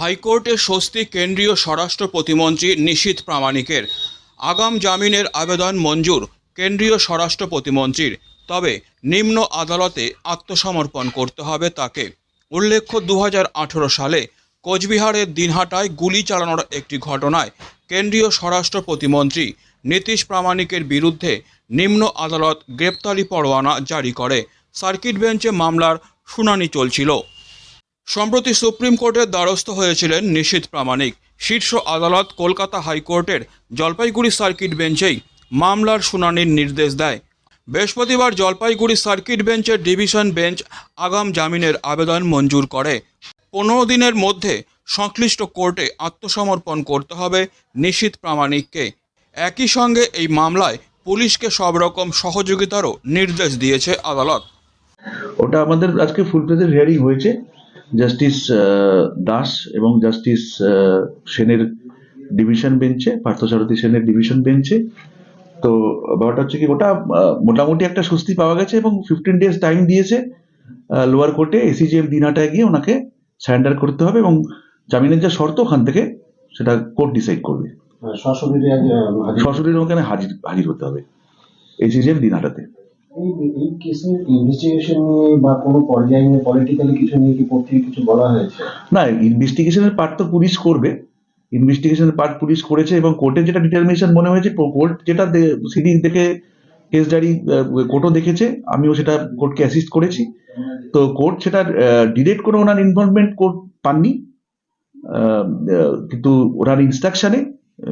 হাইকোর্টে স্বস্তি কেন্দ্রীয় স্বরাষ্ট্র প্রতিমন্ত্রী নিশীথ প্রামাণিকের আগাম জামিনের আবেদন মঞ্জুর কেন্দ্রীয় স্বরাষ্ট্র প্রতিমন্ত্রীর। তবে নিম্ন আদালতে আত্মসমর্পণ করতে হবে তাকে। উল্লেখ্য দু হাজার আঠেরো সালে কোচবিহারের দিনহাটায় গুলি চালানোর একটি ঘটনায় কেন্দ্রীয় স্বরাষ্ট্র প্রতিমন্ত্রী নীতিশ প্রামাণিকের বিরুদ্ধে নিম্ন আদালত গ্রেপ্তারি পরোয়ানা জারি করে। সার্কিট বেঞ্চে মামলার শুনানি চলছিল। সম্প্রতি সুপ্রিম কোর্টের দ্বারস্থ হয়েছিলেন নিশীথ প্রামাণিক। শীর্ষ আদালত কলকাতা হাইকোর্টের জলপাইগুড়ি সার্কিট বেঞ্চেই মামলার শুনানির নির্দেশ দেয়। বৃহস্পতিবার জলপাইগুড়ি সার্কিট বেঞ্চের ডিভিশন বেঞ্চ আগাম জামিনের আবেদন মঞ্জুর করে। পনেরো দিনের মধ্যে সংশ্লিষ্ট কোর্টে আত্মসমর্পণ করতে হবে নিশীথ প্রামাণিককে। একই সঙ্গে এই মামলায় পুলিশকে সব রকম সহযোগিতারও নির্দেশ দিয়েছে আদালত। ওটা আমাদের আজকে ফুল প্লেজের হিয়ারিং হয়েছে। জাস্টিস দাস এবং জাস্টিস সেনের ডিভিশন বেঞ্চে পার্থসারথী সেনের ডিভিশন বেঞ্চে তো ব্যাপারটা হচ্ছে কি ওটা মোটামুটি একটা স্বস্তি পাওয়া গেছে এবং ফিফটিন ডেজ টাইম দিয়েছে লোয়ার কোর্টে এসিজিএম দিনাটায় গিয়ে ওনাকে স্যারেন্ডার করতে হবে এবং জামিনের যে শর্ত ওখান থেকে সেটা কোর্ট ডিসাইড করবে। সশরীরে আজ, হাজির- ওখানে হাজির হাজির হতে হবে এসিজিএম দিনাটাতে। এই এই কেসের ইনভেস্টিগেশন নিয়ে বা কোনো পর্যায়ে নিয়ে পলিটিক্যালি কিছু নিয়ে কি পত্রিকা কিছু বলা হয়েছে? না ইনভেস্টিগেশনের পার্ট তো পুলিশ করবে। ইনভেস্টিগেশনের পার্ট পুলিশ করেছে এবং কোর্টের যেটা ডিটারমিনেশন মনে হয়েছে কোর্ট যেটা সিডি থেকে কেস ডায়েরি কোর্টও দেখেছে। আমিও সেটা কোর্টকে অ্যাসিস্ট করেছি। তো কোর্ট সেটা ডিরেক্ট কোনো ওনার ইনভলভমেন্ট কোর্ট পাননি। কিন্তু ওনার ইনস্ট্রাকশনে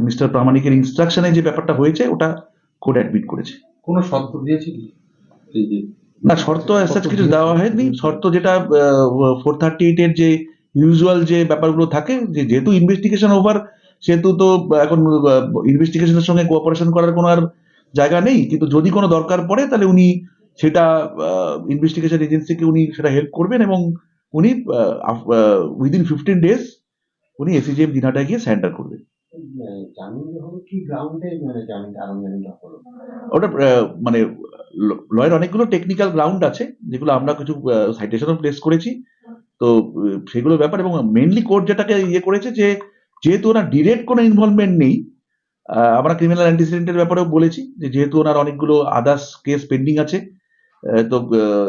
মিস্টার প্রামাণিকের ইনস্ট্রাকশনে যে ব্যাপারটা হয়েছে ওটা কোর্ট অ্যাডমিট করেছে। কোনো শর্ত দিয়েছে কি? না শর্ত as কিছু দেওয়া হয়নি। শর্ত যেটা ফোর থার্টি এইটের যে ইউজুয়াল যে ব্যাপারগুলো থাকে যে যেহেতু ইনভেস্টিগেশন ওভার সেহেতু তো এখন ইনভেস্টিগেশনের সঙ্গে কোঅপারেশন করার কোনো আর জায়গা নেই। কিন্তু যদি কোনো দরকার পড়ে তাহলে উনি সেটা ইনভেস্টিগেশন এজেন্সিকে উনি সেটা হেল্প করবেন এবং উনি উইদিন ফিফটিন ডেজ উনি এসিজিএম দিনাটায় গিয়ে স্যান্ডার করবেন। জামিন কি গ্রাউন্ডে মানে জামিনটা আরাম জামিনটা হলো? ওটা মানে লয়ের অনেকগুলো টেকনিক্যাল গ্রাউন্ড আছে যেগুলো আমরা কিছু সাইটেশনও প্লেস করেছি। তো আহ, সেগুলোর ব্যাপার এবং মেনলি কোর্ট যেটাকে ইয়ে করেছে যে যেহেতু ওনার ডিরেক্ট কোনো ইনভলভমেন্ট নেই আমরা ক্রিমিনাল অ্যান্টিসিডেন্টের ব্যাপারেও বলেছি যে যেহেতু ওনার অনেকগুলো আদার্স কেস পেন্ডিং আছে তো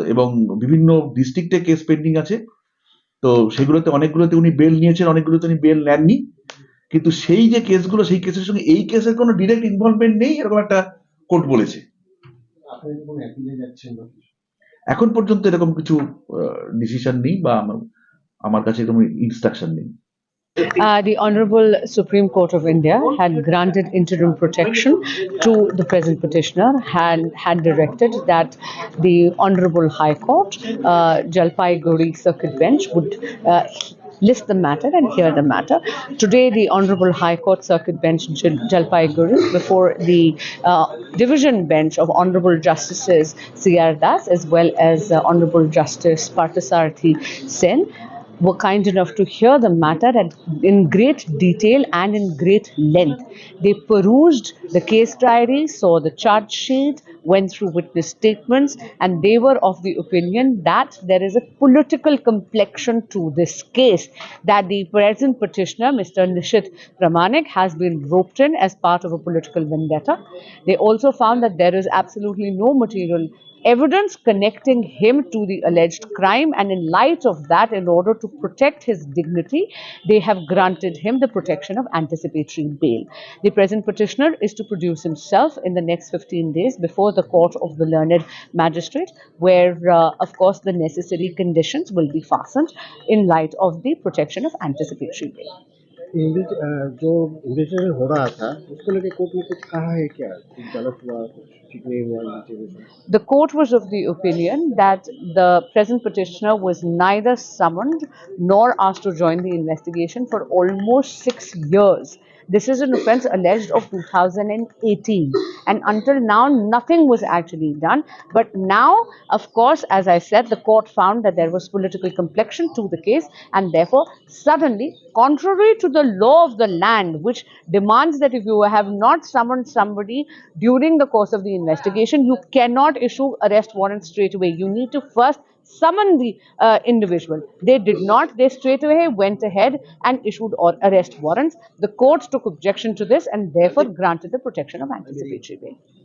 এবং বিভিন্ন ডিস্ট্রিক্টে কেস পেন্ডিং আছে তো সেগুলোতে অনেকগুলোতে উনি বেল নিয়েছেন অনেকগুলোতে উনি বেল নেননি। কিন্তু সেই যে কেসগুলো সেই কেসের সঙ্গে এই কেসের কোনো ডিরেক্ট ইনভলভমেন্ট নেই এরকম একটা কোর্ট বলেছে। এখন পর্যন্ত এরকম কিছু ডিসিশন নেই বা আমার- আমার কাছে এরকম ইনস্ট্রাকশন নেই Uh, the Honorable Supreme Court of India had granted interim protection to the present petitioner and had directed that the Honorable High Court, uh, Jalpaiguri Circuit Bench, would uh, list the matter and hear the matter. Today, the Honorable High Court Circuit Bench, Jal- Jalpaiguri, before the uh, Division Bench of Honorable Justices C.R. Das as well as uh, Honorable Justice Parthasarathi Sen, were kind enough to hear the matter at, in great detail and in great length. They perused the case diary, saw the charge sheet, went through witness statements, and they were of the opinion that there is a political complexion to this case, that the present petitioner, Mr. Nishit Pramanik, has been roped in as part of a political vendetta. They also found that there is absolutely no material evidence connecting him to the alleged crime and in light of that in order to protect his dignity they have granted him the protection of anticipatory bail. The present petitioner is to produce himself in the next 15 days before the court of the learned magistrate where uh, of course the necessary conditions will be fastened in light of the protection of anticipatory bail invest- अह, जो investigation हो रहा था उसको लेके court में कुछ कहा है क्या कुछ गलत हुआ कुछ ठीक नहीं हुआ investigation The court was of the opinion that the present petitioner was neither summoned nor asked to join the investigation for almost six years. This is an offense alleged of 2018, and until now, nothing was actually done. But now, of course, as I said, the court found that there was political complexion to the case, and therefore, suddenly, contrary to the law of the land, which demands that if you have not summoned somebody during the course of the investigation, you cannot issue arrest warrant straight away. You need to first summon the uh, individual. They did not. They straight away went ahead and issued or arrest warrants. The court took objection to this and therefore granted the protection of anticipatory bail.